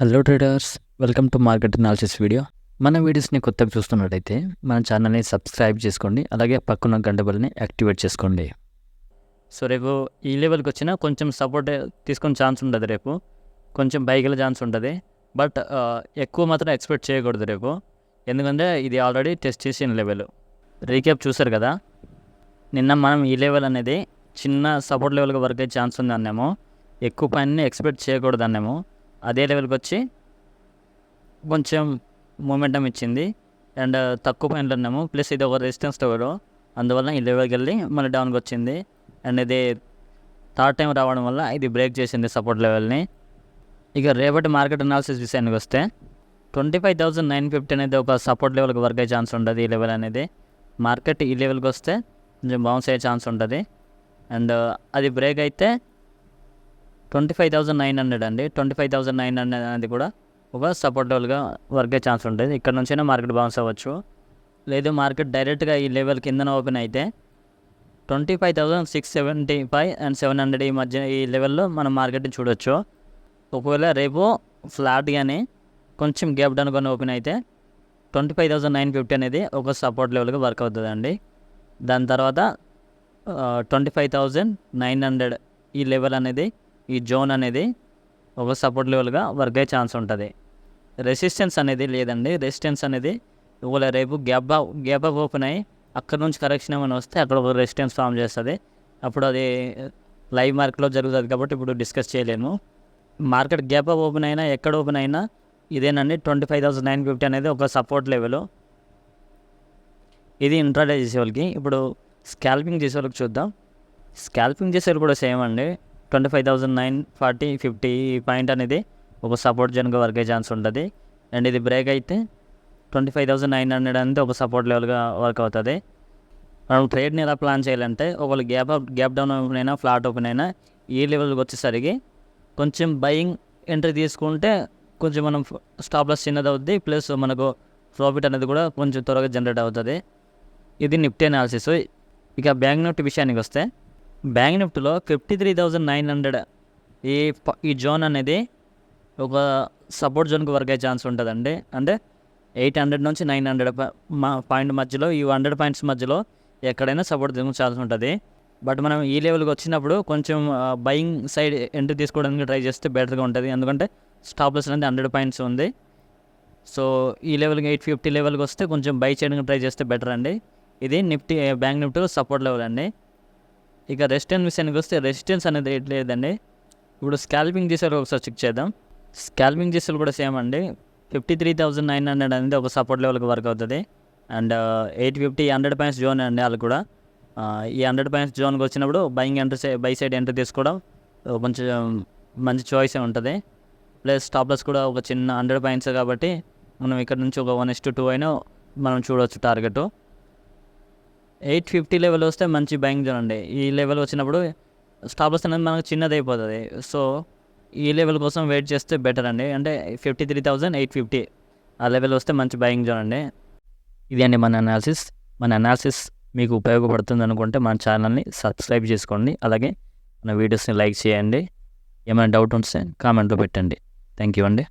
Hello traders welcome to market analysis video మన వీడియోస్ని కొత్తగా చూస్తున్నట్టయితే మన ఛానల్ని సబ్స్క్రైబ్ చేసుకోండి అలాగే పక్కన గంట బెల్ని యాక్టివేట్ చేసుకోండి. సో రేపు ఈ లెవెల్కి వచ్చినా కొంచెం సపోర్ట్ తీసుకునే ఛాన్స్ ఉంటుంది రేపు. కొంచెం బైకిల ఛాన్స్ ఉంటుంది. బట్ ఎక్కువ మాత్రం ఎక్స్పెక్ట్ చేయకూడదు రేపు. ఎందుకంటే ఇది ఆల్రెడీ టెస్ట్ చేసిన లెవెల్ రీక్యాప్ చూసారు కదా? నిన్న మనం ఈ లెవెల్ అనేది చిన్న సపోర్ట్ లెవెల్గా వర్క్ అయ్యే ఛాన్స్ ఉంది అన్నాము ఎక్కువ పైన ఎక్స్పెక్ట్ చేయకూడదు అన్నాము అదే లెవెల్కి వచ్చి కొంచెం మూమెంటం ఇచ్చింది. అండ్ తక్కువ పాయింట్లు ఉన్నాము. ప్లస్ ఇది ఒక రెసిస్టెన్స్ టవర్. అందువల్ల ఈ లెవెల్కి వెళ్ళి మళ్ళీ డౌన్కి వచ్చింది. అండ్ ఇది థర్డ్ టైం రావడం వల్ల ఇది బ్రేక్ చేసింది సపోర్ట్ లెవెల్ని. ఇక రేపటి మార్కెట్ అనాలిసిస్ విషయానికి వస్తే twenty five thousand nine fifty అనేది ఒక సపోర్ట్ లెవెల్కి వర్క్ అయ్యే ఛాన్స్ ఉంటుంది ఈ లెవెల్ అనేది. మార్కెట్ ఈ లెవెల్కి వస్తే కొంచెం బౌన్స్ అయ్యే ఛాన్స్ ఉంటుంది. అండ్ అది బ్రేక్ అయితే twenty five thousand nine hundred అండి. Twenty five thousand nine hundred అనేది కూడా ఒక సపోర్ట్ లెవెల్గా వర్క్ అయ్యే ఛాన్స్ ఉంటుంది. ఇక్కడ నుంచైనా మార్కెట్ బౌన్స్ అవ్వచ్చు. లేదు మార్కెట్ డైరెక్ట్గా ఈ లెవెల్ కిందన ఓపెన్ అయితే twenty five thousand six seventy five and seven hundred ఈ మధ్య ఈ లెవెల్లో మనం మార్కెట్ని చూడొచ్చు. ఒకవేళ రేపు ఫ్లాట్ కానీ కొంచెం గ్యాప్ డౌన్ కానీ ఓపెన్ అయితే twenty five thousand nine fifty అనేది ఒక సపోర్ట్ లెవెల్గా వర్క్ అవుతుందండి. దాని తర్వాత twenty five thousand nine hundred ఈ లెవెల్ అనేది ఈ జోన్ అనేది ఒక సపోర్ట్ లెవెల్గా వర్క్ అయ్యే ఛాన్స్ ఉంటుంది. రెసిస్టెన్స్ అనేది లేదండి. రెసిస్టెన్స్ అనేది ఇవాళ రేపు గ్యాప్ గ్యాప్ అప్ ఓపెన్ అయ్యి అక్కడ నుంచి కరెక్షన్ ఏమైనా వస్తే అక్కడ ఒక రెసిస్టెన్స్ ఫామ్ చేస్తుంది. అప్పుడు అది లైవ్ మార్కెట్లో జరుగుతుంది కాబట్టి ఇప్పుడు డిస్కస్ చేయలేము. మార్కెట్ గ్యాప్ అప్ ఓపెన్ అయినా ఎక్కడ ఓపెన్ అయినా ఇదేనండి twenty five thousand nine fifty అనేది ఒక సపోర్ట్ లెవెల్ ఇది ఇంట్రాడే చేసేవాళ్ళకి. ఇప్పుడు స్కాల్పింగ్ చేసే వాళ్ళకి చూద్దాం. స్కాల్పింగ్ చేసే వాళ్ళు కూడా సేమ్ అండి. Twenty five thousand nine forty fifty point అనేది ఒక సపోర్ట్ జోన్గా వర్క్ అయ్యే ఛాన్స్ ఉంటుంది. అండ్ ఇది బ్రేక్ అయితే twenty five thousand nine hundred అనేది ఒక సపోర్ట్ లెవెల్గా వర్క్ అవుతుంది. మనం ట్రేడ్ని ఎలా ప్లాన్ చేయాలంటే ఒకవేళ gap up gap down open అయినా ఫ్లాట్ ఓపెన్ అయినా ఈ లెవెల్కి వచ్చేసరికి కొంచెం బయింగ్ ఎంట్రీ తీసుకుంటే కొంచెం మనం స్టాప్ లాస్ చిన్నది అవుద్ది ప్లస్ మనకు ప్రాఫిట్ అనేది కూడా కొంచెం త్వరగా జనరేట్ అవుతుంది. ఇది నిఫ్టీ అనాలిసిస్ ఇక బ్యాంక్ నిఫ్టీ విషయానికి వస్తే బ్యాంక్ నిఫ్టీలో fifty three thousand nine hundred. ఈ ఈ జోన్ అనేది ఒక సపోర్ట్ జోన్కి వర్క్ అయ్యే ఛాన్స్ ఉంటుందండి. అంటే ఎయిట్ హండ్రెడ్ నుంచి నైన్ హండ్రెడ్ మా పాయింట్ మధ్యలో ఈ హండ్రెడ్ పాయింట్స్ మధ్యలో ఎక్కడైనా సపోర్ట్ జోన్ ఛాన్స్ ఉంటుంది. బట్ మనం ఈ లెవెల్కి వచ్చినప్పుడు కొంచెం బయింగ్ సైడ్ ఎంట్రీ తీసుకోవడానికి ట్రై చేస్తే బెటర్గా ఉంటుంది. ఎందుకంటే స్టాప్ లాస్ అనేది హండ్రెడ్ పాయింట్స్ ఉంది. సో ఈ లెవెల్కి ఎయిట్ ఫిఫ్టీ లెవెల్కి వస్తే కొంచెం బై చేయడానికి ట్రై చేస్తే బెటర్ అండి ఇది Nifty bank Nifty support level అండి. ఇక రెసిస్టెన్స్ విషయానికి వస్తే రెసిస్టెన్స్ అనేది ఏం లేదండి. ఇప్పుడు స్కాల్పింగ్ చేసేవారు ఒకసారి చెక్ చేద్దాం. స్కాల్పింగ్ చేసేది కూడా సేమ్ అండి. Fifty three thousand nine hundred అనేది ఒక సపోర్ట్ లెవెల్కి వర్క్ అవుతుంది. And eight fifty hundred points zone అండి వాళ్ళు కూడా. ఈ హండ్రెడ్ పాయింట్స్ జోన్కి వచ్చినప్పుడు buying enter buy side entry తీసుకోవడం కొంచెం మంచి చాయిస్ ఉంటుంది. ప్లస్ స్టాప్లస్ కూడా ఒక చిన్న హండ్రెడ్ పాయింట్స్ కాబట్టి మనం ఇక్కడ నుంచి ఒక వన్ ఇస్ టూ అయినా మనం చూడవచ్చు టార్గెట్ ఎయిట్ ఫిఫ్టీ లెవెల్ వస్తే మంచి బ్యాంక్ జోన్ అండి. ఈ లెవెల్ వచ్చినప్పుడు స్టాప్ లాస్ అనేది మనకు చిన్నది అయిపోతుంది. సో ఈ లెవెల్ కోసం వెయిట్ చేస్తే బెటర్ అండి. అంటే fifty three thousand eight fifty ఆ లెవెల్ వస్తే మంచి బయింగ్ జోన్ అండి. ఇది అండి మన అనాలిసిస్. మన అనాలిసిస్ మీకు ఉపయోగపడుతుంది అనుకుంటే మన ఛానల్ని సబ్స్క్రైబ్ చేసుకోండి. అలాగే మన వీడియోస్ని లైక్ చేయండి. ఏమైనా డౌట్ ఉంటే కామెంట్లో పెట్టండి. థ్యాంక్ యూ అండి.